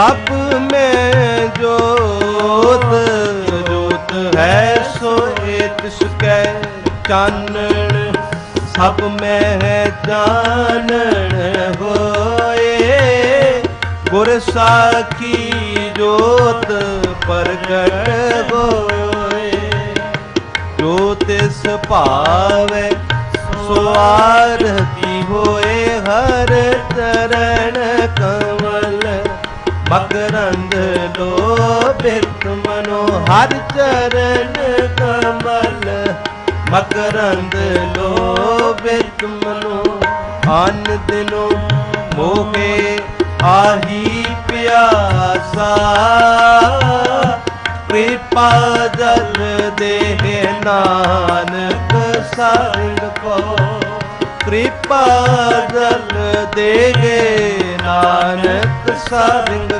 ਆਪ ਮੈਂ ਜੋਤ ਜੋਤ ਹੈ ਸੋ ਏ ਕੈ ਚਾਨਣ। ਸਭ ਮੈਂ ਜਾਣਨ ਹੋਏ। ਗੁਰ ਸਾਖੀ ਜੋਤ ਪ੍ਰਗਟ ਹੋਏ। ਜੋ ਤਿਸ ਭਾਵੈ, ਸੋ ਆਰਤੀ ਹੋਏ ਹਰ ਚਰਨ ਕਮਲ। ਮਕਰੰਦ ਲੋਭਿਤ ਮਨੋ ਹਰ ਚਰਨ ਕਮਲ। ਮਕਰੰਦ ਲੋਭਿਤ ਮਨੋ ਅਨ ਦਿਨੋ ਮੋਹੇ ਆਹੀ ਪਿਆਸਾ। ਕਿਰਪਾ ਜਲ ਦੇ ਨਾਨਕ ਸੰਗ ਕੋ। ਕਿਰਪਾ ਜਲ ਦੇ ਨਾਨਕ ਸੰਗ